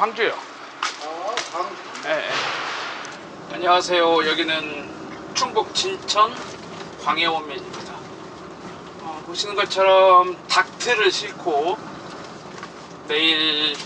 광주요. 아, 광주. 예, 예. 안녕하세요. 여기는 충북 진천 광해원면입니다. 어, 보시는 것처럼 닥트를 싣고 내일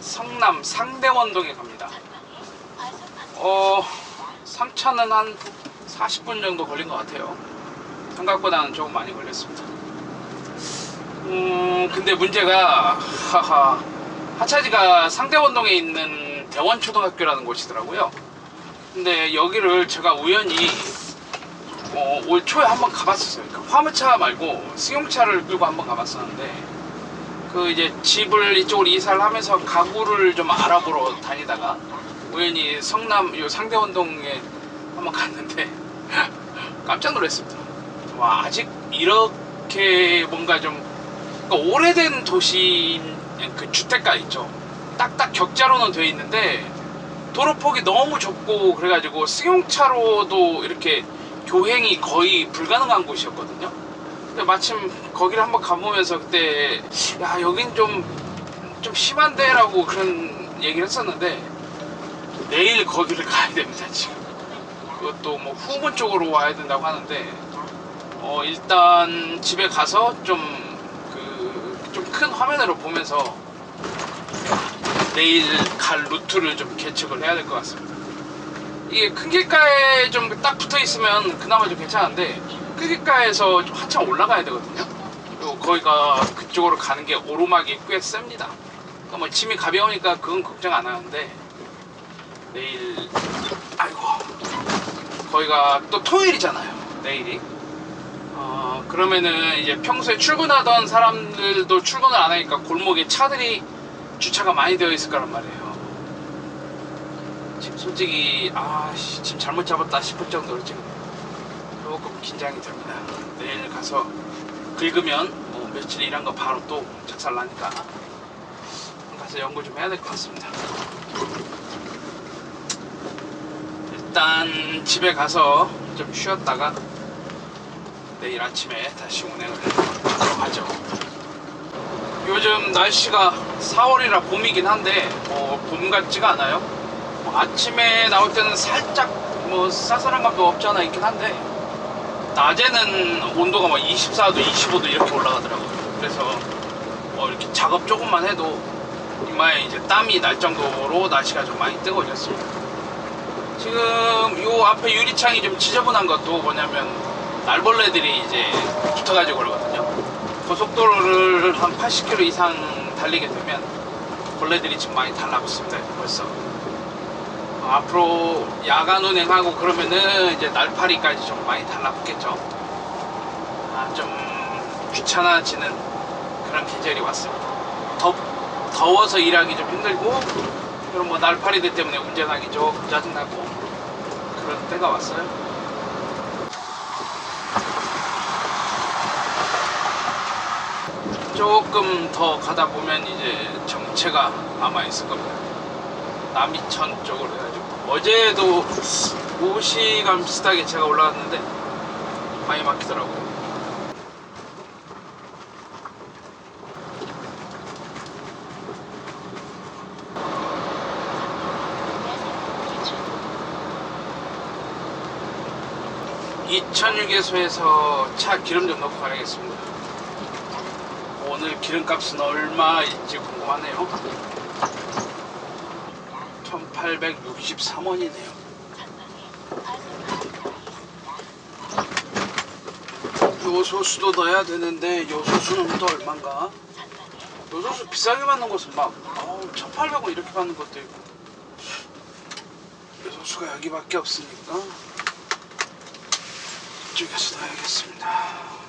성남 상대원동에 갑니다. 어, 상차는 한 40분 정도 걸린 것 같아요. 생각보다는 조금 많이 걸렸습니다. 음, 근데 문제가, 하하, 하차지가 상대원동에 있는 대원초등학교라는 곳이더라고요. 근데 여기를 제가 우연히 어, 올 초에 한번 가봤었어요. 그러니까 화물차 말고 승용차를 끌고 한번 가봤었는데 그 이제 집을 이쪽으로 이사를 하면서 가구를 좀 알아보러 다니다가 우연히 성남 요 상대원동에 한번 갔는데 깜짝 놀랐습니다. 와 아직 이렇게 뭔가 좀 그러니까 오래된 도시인 그 주택가 있죠. 딱딱 격자로는 돼 있는데 도로폭이 너무 좁고 그래가지고 승용차로도 이렇게 교행이 거의 불가능한 곳이었거든요. 근데 마침 거기를 한번 가보면서 그때 야 여긴 좀 좀 심한데라고 그런 얘기를 했었는데 내일 거기를 가야 됩니다 지금. 그것도 뭐 후문 쪽으로 와야 된다고 하는데 어 일단 집에 가서 좀 큰 화면으로 보면서 내일 갈 루트를 좀 계측을 해야 될 것 같습니다. 이게 큰 길가에 좀 딱 붙어 있으면 그나마 좀 괜찮은데 큰 길가에서 좀 한참 올라가야 되거든요. 그리고 거기가 그쪽으로 가는 게 오르막이 꽤 셉니다. 그러니까 뭐 짐이 가벼우니까 그건 걱정 안 하는데 내일 아이고 거기가 또 토요일이잖아요. 내일이. 어, 그러면은 이제 평소에 출근하던 사람들도 출근을 안 하니까 골목에 차들이 주차가 많이 되어 있을 거란 말이에요. 지금 솔직히 아 씨 지금 잘못 잡았다 싶을 정도로 지금 조금 긴장이 됩니다. 내일 가서 긁으면 뭐 며칠 일한 거 바로 또 작살 나니까 가서 연구 좀 해야 될 것 같습니다. 일단 집에 가서 좀 쉬었다가 내일 아침에 다시 운행을 하도록 하죠. 요즘 날씨가 4월이라 봄이긴 한데 뭐 봄 같지가 않아요. 뭐 아침에 나올 때는 살짝 뭐 쌀쌀한 감도 없지 않아 있긴 한데 낮에는 온도가 막 24도, 25도 이렇게 올라가더라고요. 그래서 뭐 이렇게 작업 조금만 해도 이마에 이제 땀이 날 정도로 날씨가 좀 많이 뜨거워졌습니다. 지금 요 앞에 유리창이 좀 지저분한 것도 뭐냐면 날벌레들이 이제 붙어가지고 그러거든요. 고속도로를 한 80km 이상 달리게 되면 벌레들이 지금 많이 달라붙습니다. 벌써. 어, 앞으로 야간 운행하고 그러면은 이제 날파리까지 좀 많이 달라붙겠죠. 아, 좀 귀찮아지는 그런 계절이 왔습니다. 더, 더워서 일하기 좀 힘들고, 그럼 뭐 날파리들 때문에 운전하기 조금 짜증나고, 그런 때가 왔어요. 조금 더 가다 보면 이제 정체가 아마 있을 겁니다. 남이천 쪽으로 해가지고 어제도 5시간 비슷하게 제가 올라왔는데 많이 막히더라고요. 이천 휴게소에서 차 기름 좀 넣고 가야겠습니다. 오늘 기름값은 얼마일지 궁금하네요. 1863원이네요. 요소수도 넣어야 되는데 요소수는 또 얼마인가? 요소수 비싸게 받는 곳은 막 1800원 이렇게 받는 것도 있고 요소수가 여기밖에 없으니까 이쪽에서 넣어야겠습니다.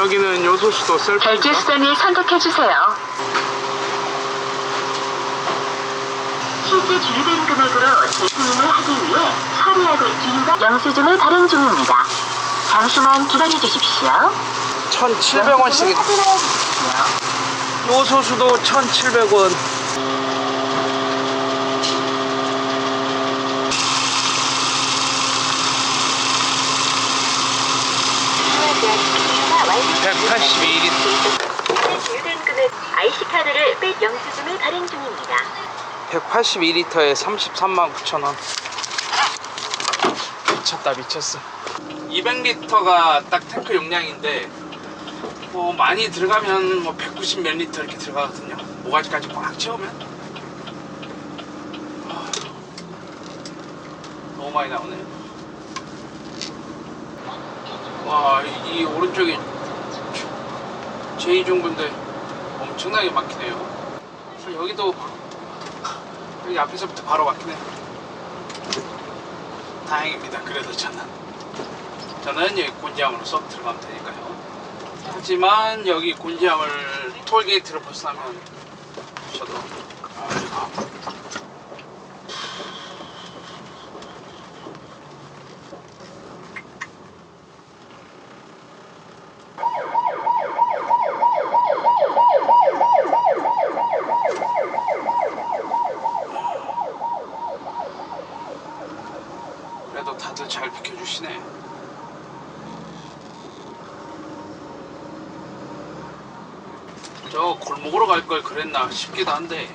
여기는 요소수도 셀프인가? 결제 수단을 선택해 주세요. 실제 주유된 금액으로 재구입을 하기 위해 처리하고 있습니다. 영수증을 발행 중입니다. 잠시만 기다려 주십시오. 1,700원씩 확인하십시오. 요소수도 1,700원 182리터 제외된 금액 IC카드를 뺄 영수증을 발행 중입니다. 182리터에 33만 9천 원. 미쳤다 미쳤어. 200리터가 딱 탱크 용량인데 뭐 많이 들어가면 뭐 190 몇 리터 이렇게 들어가거든요. 모가지까지 꽉 채우면 아, 너무 많이 나오네. 와, 이, 이 오른쪽이 제2중부인데 엄청나게 막히네요. 여기도 여기 앞에서부터 바로 막히네. 다행입니다. 그래도 저는 저는 여기 곤지암으로 쏙 들어가면 되니까요. 하지만 여기 곤지암을 톨게이트를 벗어나면 저도 아이고. 그래도 다들 잘 비켜주시네. 저 골목으로 갈 걸 그랬나 싶기도 한데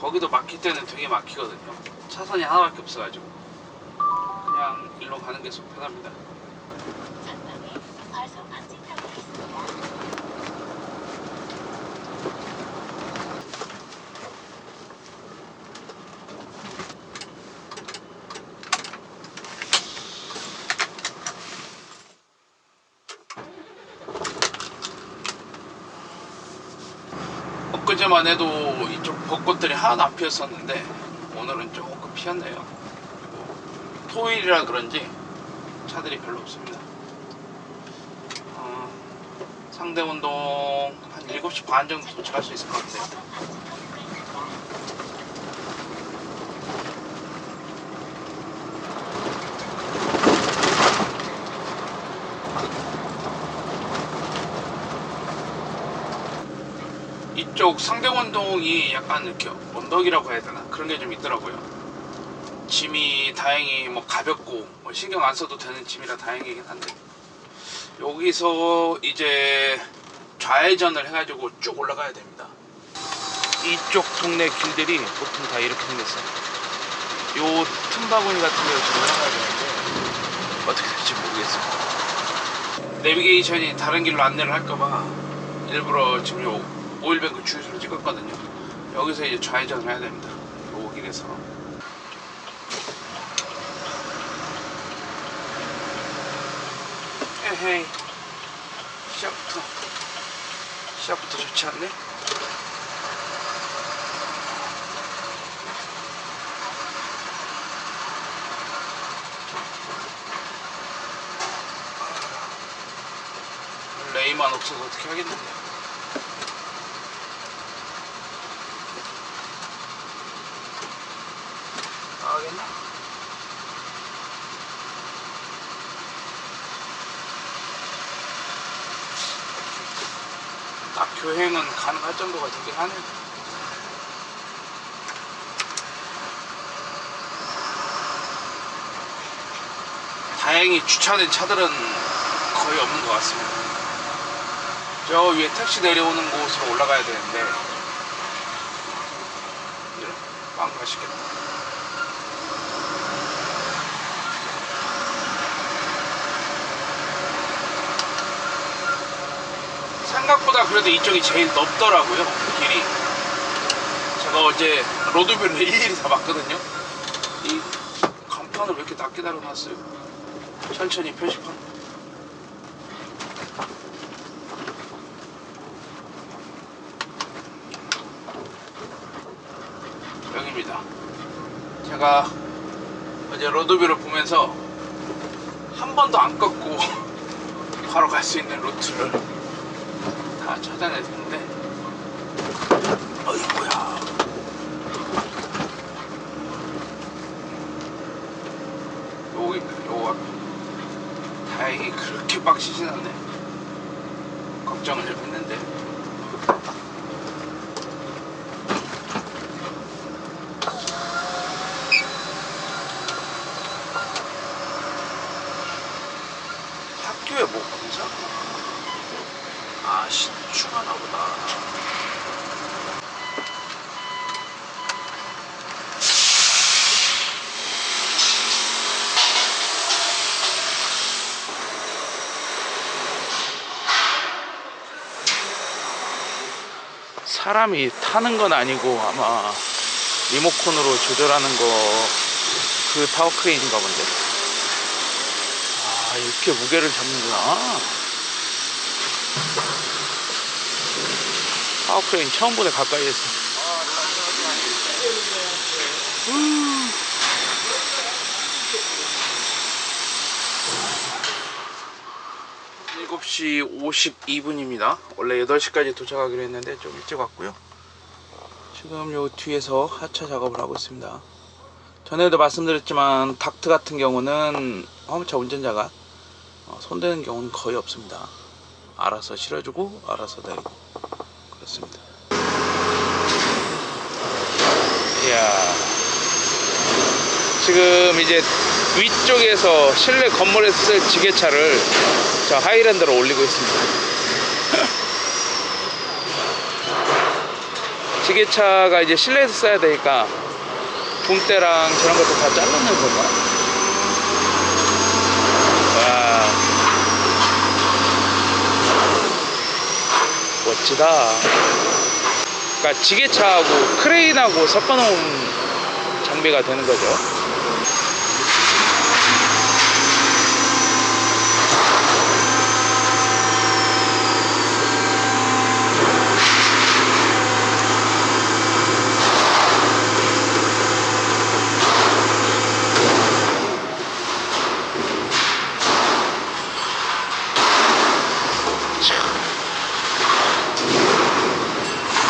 거기도 막힐 때는 되게 막히거든요. 차선이 하나밖에 없어가지고 그냥 일로 가는 게 속 편합니다. 전방에 과속 방지턱이 있습니다. 엊그제만 해도 이쪽 벚꽃들이 하나도 안 피었었는데 오늘은 조금 피었네요. 그리고 토요일이라 그런지 차들이 별로 없습니다. 어, 상대운동 한 7시 반 정도 도착할 수 있을 것 같아요. 쪽 상대원동이 약간 이렇게 언덕이라고 해야 되나 그런 게 좀 있더라고요. 짐이 다행히 뭐 가볍고 뭐 신경 안 써도 되는 짐이라 다행이긴 한데 여기서 이제 좌회전을 해가지고 쭉 올라가야 됩니다. 이쪽 동네 길들이 보통 다 이렇게 생겼어요. 요 틈바구니 같은 데를 좀 올라가야 되는데 어떻게 될지 모르겠어요. 내비게이션이 다른 길로 안내를 할까봐 일부러 지금 요 오일뱅크 주유소를 찍었거든요. 여기서 이제 좌회전을 해야 됩니다. 요 길에서. 에헤이. 시작부터. 시작부터 좋지 않네? 레이만 없어서 어떻게 하겠는데. 딱 교행은 가능할 정도가 되긴 하네. 다행히 주차된 차들은 거의 없는 것 같습니다. 저 위에 택시 내려오는 곳으로 올라가야 되는데, 이런 망가시겠다. 생각보다 그래도 이쪽이 제일 넓더라고요 길이. 제가 어제 로드뷰를 일일이 다 봤거든요. 이 간판을 왜 이렇게 낮게 달아놨어요? 천천히 표시판. 여기입니다. 제가 어제 로드뷰를 보면서 한 번도 안 꺾고 바로 갈 수 있는 루트를 다 찾아냈는데. 어이구야. 여기입니다 요거 앞에 다행히 그렇게 빡치진 않네. 걱정을 좀 했는데 학교에 뭐 공사? 아 아 신축하나 보다 사람이 타는 건 아니고 아마 리모컨으로 조절하는 거 그 타워 크레인인가 본데. 아 이렇게 무게를 잡는구나. 타워 크레인 처음 보네 가까이에서. 음. 일곱 시 52분입니다. 원래 8시까지 도착하기로 했는데 좀 일찍 왔고요. 지금 요 뒤에서 하차 작업을 하고 있습니다. 전에도 말씀드렸지만 닥트 같은 경우는 화물차 운전자가 어, 손대는 경우는 거의 없습니다. 알아서 실어주고 알아서 내리고 그렇습니다. 이야 지금 이제 위쪽에서 실내 건물에서 쓸 지게차를 저 하이랜드로 올리고 있습니다. 지게차가 이제 실내에서 써야 되니까 붐대랑 저런 것도 다 잘라내는 건가? 와. 멋지다. 그러니까 지게차하고 크레인하고 섞어놓은 장비가 되는 거죠.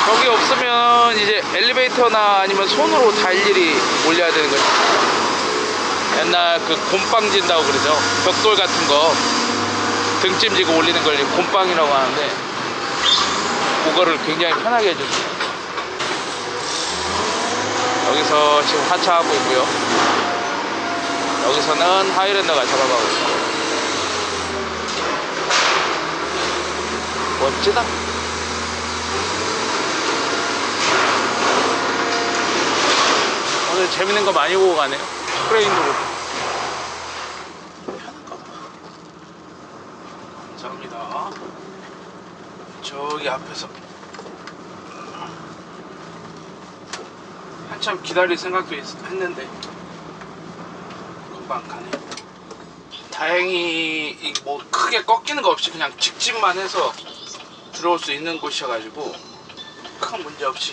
저기 없으면 이제 엘리베이터나 아니면 손으로 달 일이 올려야 되는 거죠. 옛날 그 곰빵 진다고 그러죠. 벽돌 같은 거 등짐 지고 올리는 걸 곰빵이라고 하는데 그거를 굉장히 편하게 해줬어요. 여기서 지금 하차하고 있고요. 여기서는 하이랜더가 잡아가고 있어요. 멋지다. 오늘 재밌는 거 많이 보고 가네요. 크레인도 보고. 감사합니다. 저기 앞에서 한참 기다릴 생각도 했, 했는데 금방 가네. 다행히 이뭐 크게 꺾이는 거 없이 그냥 직진만 해서 들어올 수 있는 곳이어가지고 큰 문제 없이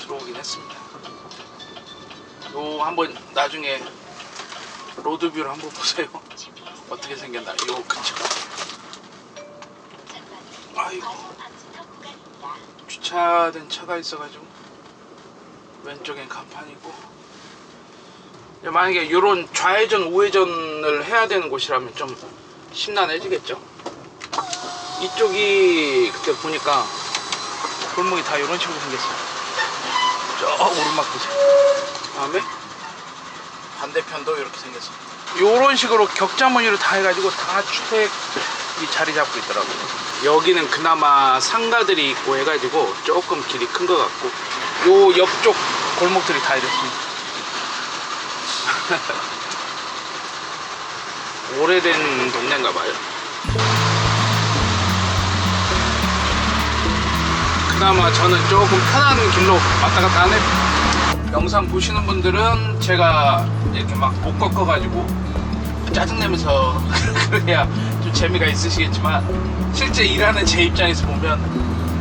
들어오긴 했습니다. 요 한번 나중에 로드뷰를 한번 보세요. 어떻게 생겼나? 요 근처. 아이고 주차된 차가 있어가지고 왼쪽엔 간판이고. 만약에 이런 좌회전 우회전을 해야 되는 곳이라면 좀 심란해지겠죠. 이쪽이 그때 보니까 골목이 다 이런 식으로 생겼어요. 저 오르막 보세요. 다음에 반대편도 이렇게 생겼어. 요런 식으로 격자 무늬로 다 해가지고 다 주택이 자리 잡고 있더라고요. 여기는 그나마 상가들이 있고 해가지고 조금 길이 큰 것 같고 요 옆쪽 골목들이 다 이렇습니다. 오래된 동네인가 봐요. 그나마 저는 조금 편한 길로 왔다 갔다 하네. 영상 보시는 분들은 제가 이렇게 막 못 꺾어가지고 짜증내면서 그래야 좀 재미가 있으시겠지만 실제 일하는 제 입장에서 보면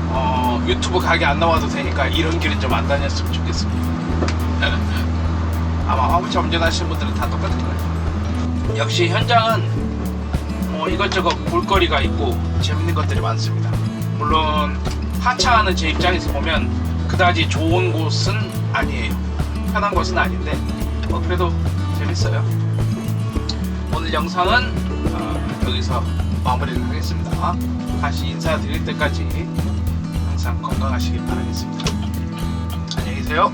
어, 유튜브 가게 안 나와도 되니까 이런 길은 좀 안 다녔으면 좋겠습니다. 아마 화물차 운전하시는 분들은 다 똑같을 거예요. 역시 현장은 뭐 이것저것 볼거리가 있고 재밌는 것들이 많습니다. 물론 하차하는 제 입장에서 보면 그다지 좋은 곳은 아니에요. 편한 곳은 아닌데 뭐 그래도 재밌어요. 오늘 영상은 어, 여기서 마무리를 하겠습니다. 다시 인사드릴 때까지 항상 건강하시길 바라겠습니다. 안녕히 계세요.